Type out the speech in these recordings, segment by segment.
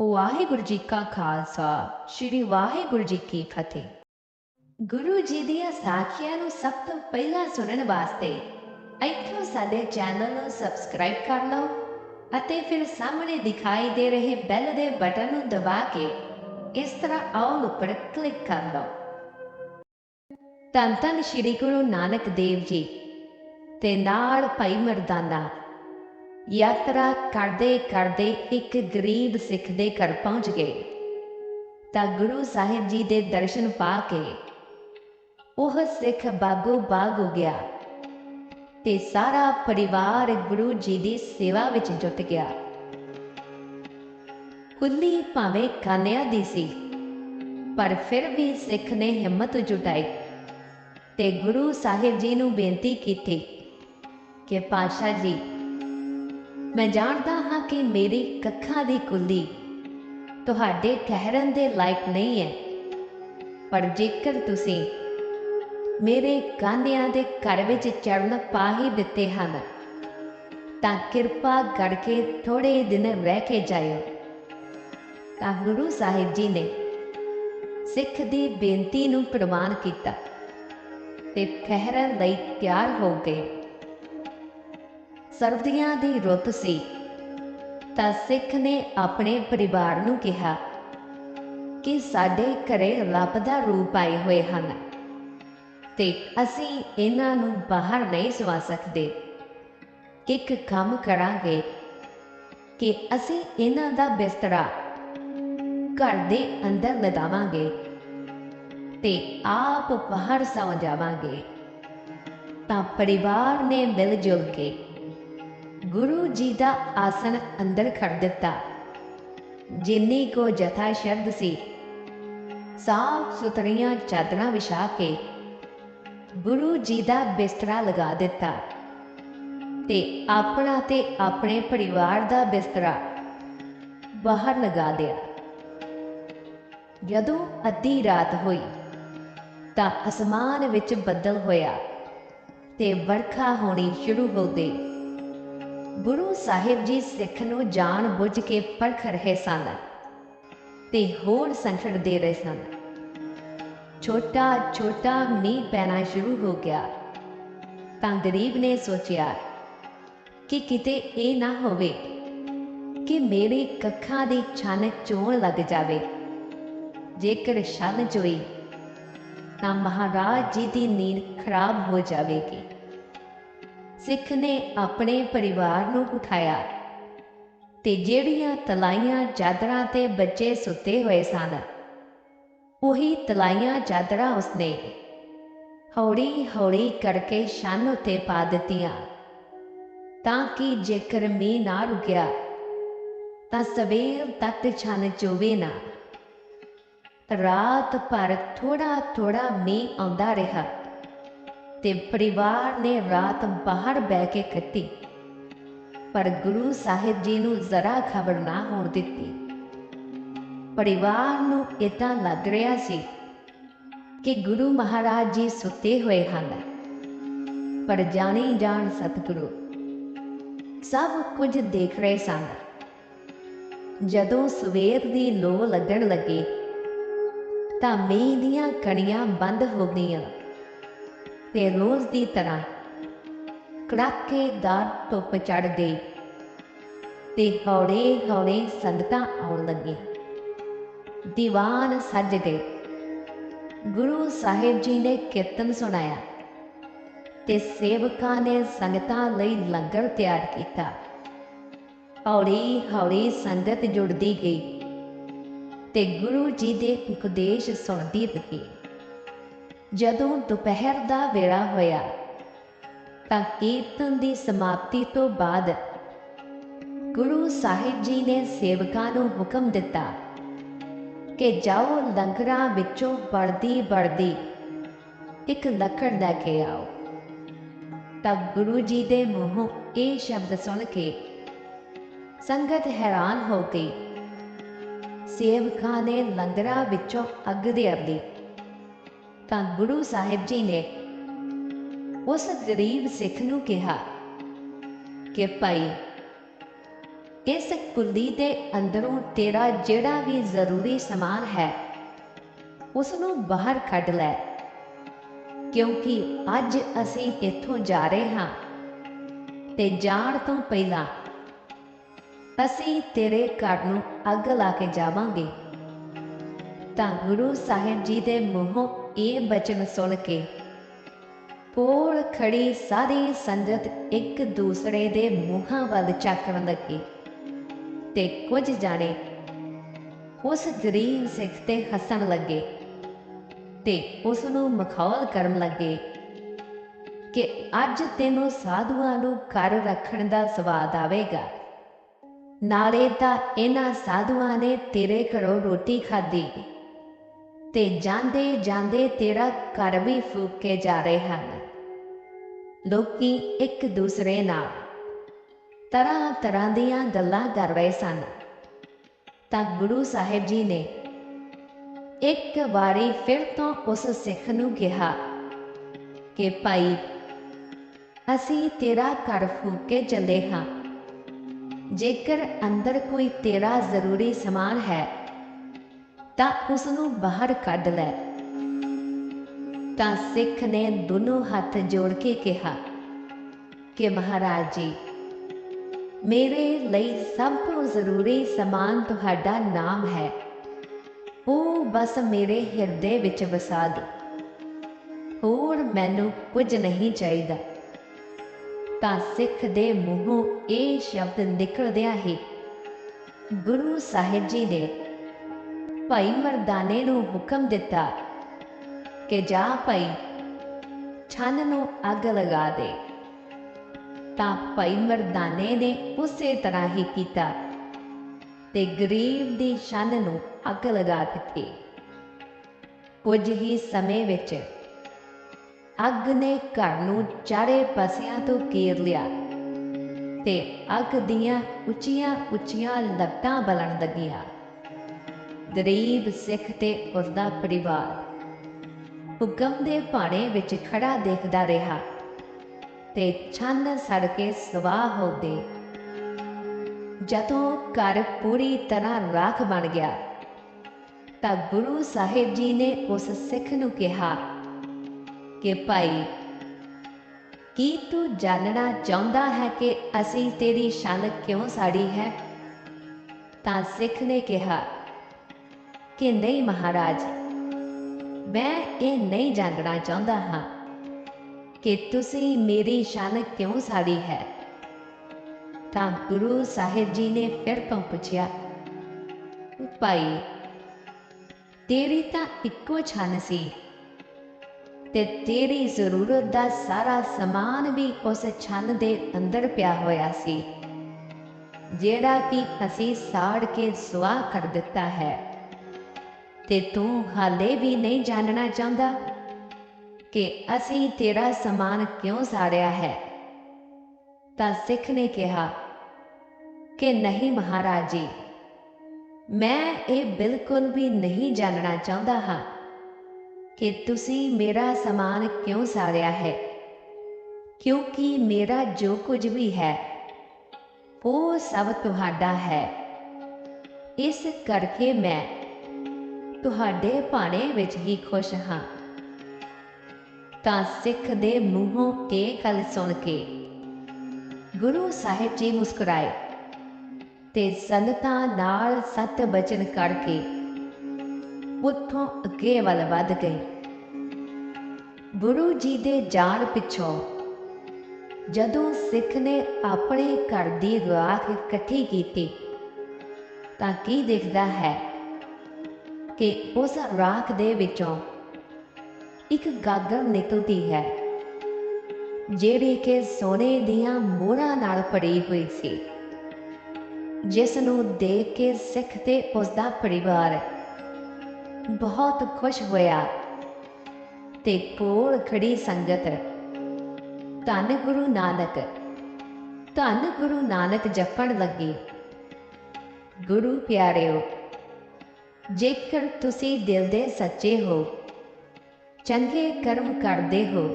ਵਾਹਿਗੁਰੂ ਜੀ ਕਾ ਖਾਲਸਾ, ਸ੍ਰੀ ਵਾਹਿਗੁਰੂ ਜੀ ਕੀ ਫਤਿਹ। ਗੁਰੂ ਜੀ ਦੀਆਂ ਸਾਖੀਆਂ ਨੂੰ ਸਭ ਤੋਂ ਪਹਿਲਾਂ ਸੁਣਨ ਵਾਸਤੇ ਇੱਥੋਂ ਸਾਡੇ ਚੈਨਲ ਨੂੰ ਸਬਸਕ੍ਰਾਈਬ ਕਰ ਲਓ ਅਤੇ ਫਿਰ ਸਾਹਮਣੇ ਦਿਖਾਈ ਦੇ ਰਹੇ ਬੈਲ ਦੇ ਬਟਨ ਨੂੰ ਦਬਾ ਕੇ ਇਸ ਤਰ੍ਹਾਂ ਆਲ ਉੱਪਰ ਕਲਿੱਕ ਕਰ ਲਓ। ਧੰਨ ਧੰਨ ਸ੍ਰੀ ਗੁਰੂ ਨਾਨਕ ਦੇਵ ਜੀ ਤੇ ਨਾਲ ਭਾਈ ਮਰਦਾਨਾ ਯਾਤਰਾ ਕਰਦੇ ਕਰਦੇ ਇੱਕ ਗਰੀਬ ਸਿੱਖ ਦੇ ਘਰ ਪਹੁੰਚ ਗਏ। ਤਾਂ ਗੁਰੂ ਸਾਹਿਬ ਜੀ ਦੇ ਦਰਸ਼ਨ ਪਾ ਕੇ ਉਹ ਸਿੱਖ ਬਾਗੋ ਬਾਗ ਹੋ ਗਿਆ ਤੇ ਸਾਰਾ ਪਰਿਵਾਰ ਗੁਰੂ ਜੀ ਦੀ ਸੇਵਾ ਵਿੱਚ ਜੁਟ ਗਿਆ। ਕੁੱਲੀ ਭਾਵੇਂ ਕਾਨਿਆਂ ਦੀ ਸੀ, ਪਰ ਫਿਰ ਵੀ ਸਿੱਖ ਨੇ ਹਿੰਮਤ ਜੁਟਾਈ ਤੇ ਗੁਰੂ ਸਾਹਿਬ ਜੀ ਨੂੰ ਬੇਨਤੀ ਕੀਤੀ ਕਿ ਪਾਸ਼ਾ ਜੀ ਮੈਂ ਜਾਣਦਾ ਹਾਂ ਕਿ ਮੇਰੀ ਕੱਖਾਂ ਦੀ ਕੁੱਲੀ ਤੁਹਾਡੇ ਠਹਿਰਨ ਦੇ ਲਾਇਕ ਨਹੀਂ ਹੈ। ਪਰ ਜੇਕਰ ਤੁਸੀਂ ਮੇਰੇ ਕਾਂਧਿਆਂ ਦੇ ਘਰ ਵਿੱਚ ਚਰਨ ਪਾ ਹੀ ਦਿੱਤੇ ਹਨ, ਤਾਂ ਕਿਰਪਾ ਕਰਕੇ ਥੋੜੇ ਦਿਨ ਰਹਿ ਕੇ ਜਾਇਓ। ਤਾਂ ਗੁਰੂ ਸਾਹਿਬ ਜੀ ਨੇ ਸਿੱਖ ਦੀ ਬੇਨਤੀ ਨੂੰ ਪ੍ਰਵਾਨ ਕੀਤਾ ਤੇ ਠਹਿਰਨ ਲਈ ਤਿਆਰ ਹੋ ਗਏ। ਸਰਦੀਆਂ ਦੀ ਰੁੱਤ ਸੀ। ਤਾਂ ਸਿੱਖ ਨੇ ਆਪਣੇ ਪਰਿਵਾਰ ਨੂੰ ਕਿਹਾ ਕਿ ਸਾਡੇ ਘਰੇ ਰੱਬ ਦਾ ਰੂਪ ਆਏ ਹੋਏ ਹਨ ਤੇ ਅਸੀਂ ਇਹਨਾਂ ਨੂੰ ਬਾਹਰ ਨਹੀਂ ਸਵਾ ਸਕਦੇ। ਇੱਕ ਕੰਮ ਕਰਾਂਗੇ ਕਿ ਅਸੀਂ ਇਹਨਾਂ ਦਾ ਬਿਸਤਰਾ ਘਰ ਦੇ ਅੰਦਰ ਲਦਾਵਾਂਗੇ ਤੇ ਆਪ ਬਾਹਰ ਸੌ ਜਾਵਾਂਗੇ। ਤਾਂ ਪਰਿਵਾਰ ਨੇ ਮਿਲ ਜੁਲ ਕੇ ਗੁਰੂ ਜੀ ਦਾ ਆਸਣ ਅੰਦਰ ਖੜ ਦਿੱਤਾ ਜਿੰਨੀ ਕੋ ਜਥਾ ਸ਼ਬਦ ਸੀ ਸਾਫ਼ ਸੁਥਰੀਆਂ ਚਾਦਰਾਂ ਵਿਛਾ ਕੇ ਗੁਰੂ ਜੀ ਦਾ ਬਿਸਤਰਾ ਲਗਾ ਦਿੱਤਾ ਤੇ ਆਪਣਾ ਤੇ ਆਪਣੇ ਪਰਿਵਾਰ ਦਾ ਬਿਸਤਰਾ ਬਾਹਰ ਲਗਾ ਦਿਆ ਜਦੋਂ ਅੱਧੀ ਰਾਤ ਹੋਈ ਤਾਂ ਅਸਮਾਨ ਵਿੱਚ ਬੱਦਲ ਹੋਇਆ ਤੇ ਵਰਖਾ ਹੋਣੀ ਸ਼ੁਰੂ ਹੋ ਗਈ ਗੁਰੂ ਸਾਹਿਬ ਜੀ ਸਿੱਖ ਨੂੰ ਜਾਣ ਬੁੱਝ ਕੇ ਪਰਖ ਰਹੇ ਸਨ ਤੇ ਹੋਰ ਸੰਕਟ ਦੇ ਰਹੇ ਸਨ। ਛੋਟਾ ਛੋਟਾ ਮੀਂਹ ਪੈਣਾ ਸ਼ੁਰੂ ਹੋ ਗਿਆ। ਤਾਂ ਗਰੀਬ ਨੇ ਸੋਚਿਆ ਕਿ ਕਿਤੇ ਇਹ ਨਾ ਹੋਵੇ ਕਿ ਮੇਰੇ ਕੱਖਾਂ ਦੀ ਛਣ ਚੋਣ ਲੱਗ ਜਾਵੇ। ਜੇਕਰ ਛਣ ਚੋਈ ਤਾਂ ਮਹਾਰਾਜ ਜੀ ਦੀ ਨੀਂਦ ਖਰਾਬ ਹੋ ਜਾਵੇਗੀ। ਸਿੱਖ ਨੇ ਆਪਣੇ ਪਰਿਵਾਰ ਨੂੰ ਉਠਾਇਆ। ਤੇ ਜਿਹੜੀਆਂ ਤਲਾਈਆਂ ਚਾਦਰਾਂ ਤੇ ਬੱਚੇ ਸੁੱਤੇ ਹੋਏ ਸਨ, ਉਹੀ ਤਲਾਈਆਂ ਚਾਦਰਾਂ ਉਸਨੇ ਹੌਲੀ ਹੌਲੀ ਕਰਕੇ ਛੰਨ ਉੱਤੇ ਪਾ ਦਿੱਤੀਆਂ, ਤਾਂ ਕਿ ਜੇਕਰ ਮੀਂਹ ਨਾ ਰੁਕਿਆ, ਤਾਂ ਸਵੇਰ ਤੱਕ ਛੰਨ ਚੋਵੇ ਨਾ। ਰਾਤ ਭਰ ਥੋੜਾ ਥੋੜਾ ਮੀਂਹ ਆਉਂਦਾ ਰਿਹਾ। ਤੇ ਪਰਿਵਾਰ ਨੇ ਰਾਤ ਬਾਹਰ ਬਹਿ ਕੇ ਕੱਟੀ ਪਰ ਗੁਰੂ ਸਾਹਿਬ ਜੀ ਨੂੰ ਜ਼ਰਾ ਖਬਰ ਨਾ ਹੋਣ ਦਿੱਤੀ। ਪਰਿਵਾਰ ਨੂੰ ਇਤਾਂ ਲੱਗ ਰਿਹਾ ਸੀ ਕਿ ਗੁਰੂ ਮਹਾਰਾਜ ਜੀ ਸੁੱਤੇ ਹੋਏ ਹਨ। ਪਰ ਜਾਣੀ ਜਾਣ ਸਤਿਗੁਰੂ, ਸਭ ਕੁਝ ਦੇਖ ਰਹੇ ਸਨ। ਜਦੋਂ ਸਵੇਰ ਦੀ ਲੋ ਲੱਗਣ ਲੱਗੀ ਤਾਂ ਮੀਂਹ ਦੀਆਂ ਕਣੀਆਂ ਬੰਦ ਹੋ ਗਈਆਂ। ਤੇ ਰੋਜ਼ ਦੀ ਤਰ੍ਹਾਂ ਕੜਾਕੇਦਾਰ ਧੁੱਪ ਚੜ ਗਈ ਤੇ ਹੌਲੇ ਹੌਲੇ ਸੰਗਤਾਂ ਆਉਣ ਲੱਗੀ ਦੀਵਾਨ ਸੱਜ ਗਏ ਗੁਰੂ ਸਾਹਿਬ ਜੀ ਨੇ ਕੀਰਤਨ ਸੁਣਾਇਆ ਤੇ ਸੇਵਕਾਂ ਨੇ ਸੰਗਤਾਂ ਲਈ ਲੰਗਰ ਤਿਆਰ ਕੀਤਾ। ਹੌਲੀ ਹੌਲੀ ਸੰਗਤ ਜੁੜਦੀ ਗਈ ਤੇ ਗੁਰੂ ਜੀ ਦੇ ਉਪਦੇਸ਼ ਸੁਣਦੀ ਰਹੀ। ਜਦੋਂ ਦੁਪਹਿਰ ਦਾ ਵੇਲਾ ਹੋਇਆ, ਤਾਂ ਕੀਰਤਨ ਦੀ ਸਮਾਪਤੀ ਤੋਂ ਬਾਅਦ ਗੁਰੂ ਸਾਹਿਬ ਜੀ ਨੇ ਸੇਵਕਾਂ ਨੂੰ ਹੁਕਮ ਦਿੱਤਾ ਕਿ ਜਾਓ ਲੰਗਰਾਂ ਵਿੱਚੋਂ ਬੜਦੀ ਬੜਦੀ ਇੱਕ ਲੱਕੜ ਲੈ ਕੇ ਆਓ। ਤਾਂ ਗੁਰੂ ਜੀ ਦੇ ਮੂੰਹੋਂ ਇਹ ਸ਼ਬਦ ਸੁਣ ਕੇ ਸੰਗਤ ਹੈਰਾਨ ਹੋ ਗਈ। ਸੇਵਕਾਂ ਨੇ ਲੰਗਰਾਂ ਵਿੱਚੋਂ ਅੱਗ ਦੇ ਅੱਡੀ ਤਾਂ ਗੁਰੂ ਸਾਹਿਬ ਜੀ ਨੇ ਉਸ ਗਰੀਬ ਸਿੱਖ ਨੂੰ ਕਿਹਾ ਕਿ ਭਾਈ, ਇਸ ਕੁੰਡੀ ਦੇ ਅੰਦਰੋਂ ਤੇਰਾ ਜਿਹੜਾ ਵੀ ਜ਼ਰੂਰੀ ਸਮਾਨ ਹੈ ਉਸ ਨੂੰ ਬਾਹਰ ਕੱਢ ਲੈ। ਕਿਉਂਕਿ ਅੱਜ ਅਸੀਂ ਇੱਥੋਂ ਜਾ ਰਹੇ ਹਾਂ ਤੇ ਜਾਣ ਤੋਂ ਪਹਿਲਾਂ ਅਸੀਂ ਤੇਰੇ ਘਰ ਨੂੰ ਅੱਗ ਲਾ ਕੇ ਜਾਵਾਂਗੇ। ਤਾਂ ਗੁਰੂ ਸਾਹਿਬ ਜੀ ਦੇ ਮੂੰਹੋਂ ਇਹ ਬਚਨ ਸੁਣ ਕੇ ਕੋਲ ਖੜੀ ਸਾਰੀ ਸੰਗਤ ਇੱਕ ਦੂਸਰੇ ਦੇ ਮੂੰਹਾਂ ਵੱਲ ਝਾਕਣ ਲੱਗੀ ਤੇ ਕੁਝ ਜਾਣੇ ਉਸ ਗਰੀਬ ਸਿੱਖ ਤੇ ਹੱਸਣ ਲੱਗੇ ਤੇ ਉਸ ਨੂੰ ਮਖੌਲ ਕਰਨ ਲੱਗੇ ਕਿ ਅੱਜ ਤੈਨੂੰ ਸਾਧੂਆਂ ਨੂੰ ਘਰ ਰੱਖਣ ਦਾ ਸਵਾਦ ਆਵੇਗਾ। ਨਾਲੇ ਤਾਂ ਇਹਨਾਂ ਸਾਧੂਆਂ ਨੇ ਤੇਰੇ ਘਰੋਂ ਰੋਟੀ ਖਾਧੀ। ਤੇ ਜਾਂਦੇ ਜਾਂਦੇ ਤੇਰਾ ਘਰ ਵੀ ਫੂਕ ਕੇ ਜਾ ਰਹੇ ਹਨ। ਲੋਕੀ ਇੱਕ ਦੂਸਰੇ ਨਾਲ ਤਰ੍ਹਾਂ ਤਰ੍ਹਾਂ ਦੀਆਂ ਗੱਲਾਂ ਕਰ ਰਹੇ ਸਨ। ਤਾਂ ਗੁਰੂ ਸਾਹਿਬ ਜੀ ਨੇ ਇੱਕ ਵਾਰੀ ਫਿਰ ਤੋਂ ਉਸ ਸਿੱਖ ਨੂੰ ਕਿਹਾ ਕਿ ਭਾਈ, ਅਸੀਂ ਤੇਰਾ ਘਰ ਫੂਕ ਕੇ ਚੱਲੇ ਹਾਂ। ਜੇਕਰ ਅੰਦਰ ਕੋਈ ਤੇਰਾ ਜ਼ਰੂਰੀ ਸਮਾਨ ਹੈ ਤਾਂ ਉਸ ਨੂੰ ਬਾਹਰ ਕੱਢ ਲੈ। ਤਾਂ ਸਿੱਖ ਨੇ ਦੋਨੋਂ ਹੱਥ ਜੋੜ ਕੇ ਕਿਹਾ, ਕਿ ਮਹਾਰਾਜ ਜੀ, ਮੇਰੇ ਲਈ ਸਭ ਤੋਂ ਜ਼ਰੂਰੀ ਸਮਾਨ ਤੁਹਾਡਾ ਨਾਮ ਹੈ। ਉਹ ਬਸ ਮੇਰੇ ਹਿਰਦੇ ਵਿੱਚ ਵਸਾ ਦਿਓ। ਹੋਰ ਮੈਨੂੰ ਕੁਝ ਨਹੀਂ ਚਾਹੀਦਾ ਤਾਂ ਸਿੱਖ ਦੇ ਮੂੰਹੋਂ ਇਹ ਸ਼ਬਦ ਨਿਕਲਦਿਆਂ ਹੀ ਗੁਰੂ ਸਾਹਿਬ ਜੀ ਨੇ ਭਾਈ ਮਰਦਾਨੇ ਨੂੰ ਹੁਕਮ ਦਿੱਤਾ ਕਿ ਜਾ ਭਾਈ, ਛੰਨ ਨੂੰ ਅੱਗ ਲਗਾ ਦੇ। ਤਾਂ ਭਾਈ ਮਰਦਾਨੇ ਨੇ ਉਸੇ ਤਰ੍ਹਾਂ ਹੀ ਕੀਤਾ ਤੇ ਗਰੀਬ ਦੀ ਛੰਨ ਨੂੰ ਅੱਗ ਲਗਾ ਦਿੱਤੀ। ਕੁਝ ਹੀ ਸਮੇਂ ਵਿੱਚ ਅੱਗ ਨੇ ਘਰ ਨੂੰ ਚਾਰੇ ਪਾਸਿਆਂ ਤੋਂ ਘੇਰ ਲਿਆ ਤੇ ਅੱਗ ਦੀਆਂ ਉੱਚੀਆਂ ਉੱਚੀਆਂ ਲਪਟਾਂ ਬਲਣ ਲੱਗੀਆਂ। ਗਰੀਬ ਸਿੱਖ ਤੇ ਉਸਦਾ ਪਰਿਵਾਰ। ਹੁਕਮ ਦੇ ਭਾਣੇ ਵਿੱਚ ਖੜਾ ਦੇਖਦਾ ਰਿਹਾ ਤੇ ਛੰਨ ਸੜ ਕੇ ਸਵਾਹ ਹੋ ਗਏ ਜਦੋਂ ਘਰ ਪੂਰੀ ਤਰ੍ਹਾਂ ਰਾਖ ਬਣ ਗਿਆ, ਤਾਂ ਗੁਰੂ ਸਾਹਿਬ ਜੀ ਨੇ ਉਸ ਸਿੱਖ ਨੂੰ ਕਿਹਾ ਕਿ ਭਾਈ, ਕੀ ਤੂੰ ਜਾਣਨਾ ਚਾਹੁੰਦਾ ਹੈ ਕਿ ਅਸੀਂ ਤੇਰੀ ਸ਼ਾਨ ਕਿਉਂ ਸਾੜੀ ਹੈ? ਤਾਂ ਸਿੱਖ ਨੇ ਕਿਹਾ ਕਿ ਨਹੀਂ ਮਹਾਰਾਜ? ਮੈਂ ਇਹ ਨਹੀਂ ਜਾਣਨਾ ਚਾਹੁੰਦਾ ਹਾਂ ਕਿ ਤੁਸੀਂ ਮੇਰੀ ਸ਼ਾਨ ਕਿਉਂ ਸਾੜੀ ਹੈ। ਤਾਂ ਗੁਰੂ ਸਾਹਿਬ ਜੀ ਨੇ ਫਿਰ ਤੋਂ ਪੁੱਛਿਆ, ਭਾਈ, ਤੇਰੀ ਤਾਂ ਇੱਕੋ ਛਾਨ ਸੀ ਤੇ ਤੇਰੀ ਜ਼ਰੂਰਤ ਦਾ ਸਾਰਾ ਸਮਾਨ ਵੀ ਉਸ ਛੰਨ ਦੇ ਅੰਦਰ ਪਿਆ ਹੋਇਆ ਸੀ, ਜਿਹੜਾ ਕਿ ਅਸੀਂ ਸਾੜ ਕੇ ਸੁਆਹ ਕਰ ਦਿੱਤਾ ਹੈ। ਤੇ ਤੂੰ ਹਾਲੇ ਵੀ ਨਹੀਂ ਜਾਣਨਾ ਚਾਹੁੰਦਾ ਕਿ ਅਸੀਂ ਤੇਰਾ ਸਮਾਨ ਕਿਉਂ ਸਾੜਿਆ ਹੈ। ਤਾਂ ਸਿੱਖ ਨੇ ਕਿਹਾ, ਕਿ ਨਹੀਂ ਮਹਾਰਾਜ ਜੀ ਮੈਂ ਇਹ ਬਿਲਕੁਲ ਵੀ ਨਹੀਂ ਜਾਣਨਾ ਚਾਹੁੰਦਾ ਹਾਂ ਕਿ ਤੁਸੀਂ ਮੇਰਾ ਸਮਾਨ ਕਿਉਂ ਸਾੜਿਆ ਹੈ, ਕਿਉਂਕਿ ਮੇਰਾ ਜੋ ਕੁਝ ਵੀ ਹੈ, ਉਹ ਸਭ ਤੁਹਾਡਾ ਹੈ। ਇਸ ਕਰਕੇ ਮੈਂ ਤੁਹਾਡੇ ਭਾਣੇ ਵਿੱਚ ਹੀ ਖੁਸ਼ ਹਾਂ। ਤਾਂ ਸਿੱਖ ਦੇ ਮੂੰਹੋਂ ਇਹ ਗੱਲ ਸੁਣ ਕੇ ਗੁਰੂ ਸਾਹਿਬ ਜੀ ਮੁਸਕਰਾਏ ਤੇ ਸੰਗਤਾਂ ਨਾਲ ਸਤ ਬਚਨ ਕਰਕੇ ਉੱਥੋਂ ਅੱਗੇ ਵੱਲ ਵੱਧ ਗਏ। ਗੁਰੂ ਜੀ ਦੇ ਜਾਣ ਪਿੱਛੋਂ ਜਦੋਂ ਸਿੱਖ ਨੇ ਆਪਣੇ ਘਰ ਦੀ ਰਾਖ ਇਕੱਠੀ ਕੀਤੀ ਤਾਂ ਕੀ ਦਿਖਦਾ ਹੈ? ਕਿ ਉਸ ਰਾਖ ਦੇ ਵਿੱਚੋਂ ਇੱਕ ਗਾਗਰ ਨਿਕਲਦੀ ਹੈ, ਜਿਹੜੀ ਕਿ ਸੋਨੇ ਦੀਆਂ ਮੋਹਰਾਂ ਨਾਲ ਭਰੀ ਹੋਈ ਸੀ ਜਿਸ ਨੂੰ ਦੇਖ ਕੇ ਸਿੱਖ ਤੇ ਉਸ ਦਾ ਪਰਿਵਾਰ ਬਹੁਤ ਖੁਸ਼ ਹੋਇਆ ਤੇ ਕੋਲ ਖੜੀ ਸੰਗਤ, ਧੰਨ ਗੁਰੂ ਨਾਨਕ, ਧੰਨ ਗੁਰੂ ਨਾਨਕ ਜਪਣ ਲੱਗੀ। ਗੁਰੂ ਪਿਆਰਿਓ ਜੇਕਰ ਤੁਸੀਂ ਦਿਲ ਦੇ ਸੱਚੇ ਹੋ, ਚੰਗੇ ਕਰਮ ਕਰਦੇ ਹੋ,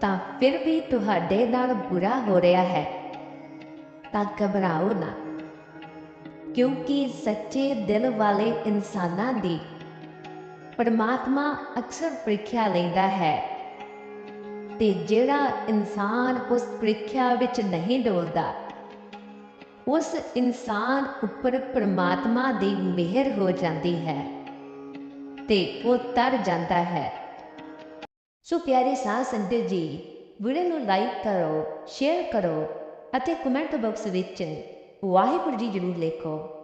ਤਾਂ ਫਿਰ ਵੀ ਤੁਹਾਡੇ ਨਾਲ ਬੁਰਾ ਹੋ ਰਿਹਾ ਹੈ। ਤਾਂ ਘਬਰਾਓ ਨਾ, ਕਿਉਂਕਿ ਸੱਚੇ ਦਿਲ ਵਾਲੇ ਇਨਸਾਨਾਂ ਦੀ ਪਰਮਾਤਮਾ ਅਕਸਰ ਪ੍ਰੀਖਿਆ ਲੈਂਦਾ ਹੈ। ਤੇ ਜਿਹੜਾ ਇਨਸਾਨ ਉਸ ਪ੍ਰੀਖਿਆ ਵਿੱਚ ਨਹੀਂ ਡੋਲਦਾ ਉਸ ਇਨਸਾਨ ਉੱਪਰ ਪਰਮਾਤਮਾ ਦੀ ਮਿਹਰ ਹੋ ਜਾਂਦੀ ਹੈ ਤੇ ਉਹ ਤਰ ਜਾਂਦਾ ਹੈ। ਸੋ ਪਿਆਰੇ ਸਾਹ ਸੰਗਤ ਜੀ, ਵੀਡੀਓ ਨੂੰ ਲਾਈਕ ਕਰੋ, ਸ਼ੇਅਰ ਕਰੋ ਅਤੇ ਕਮੈਂਟ ਬਾਕਸ ਵਿੱਚ ਵਾਹਿਗੁਰੂ ਜੀ ਜ਼ਰੂਰ ਲਿਖੋ।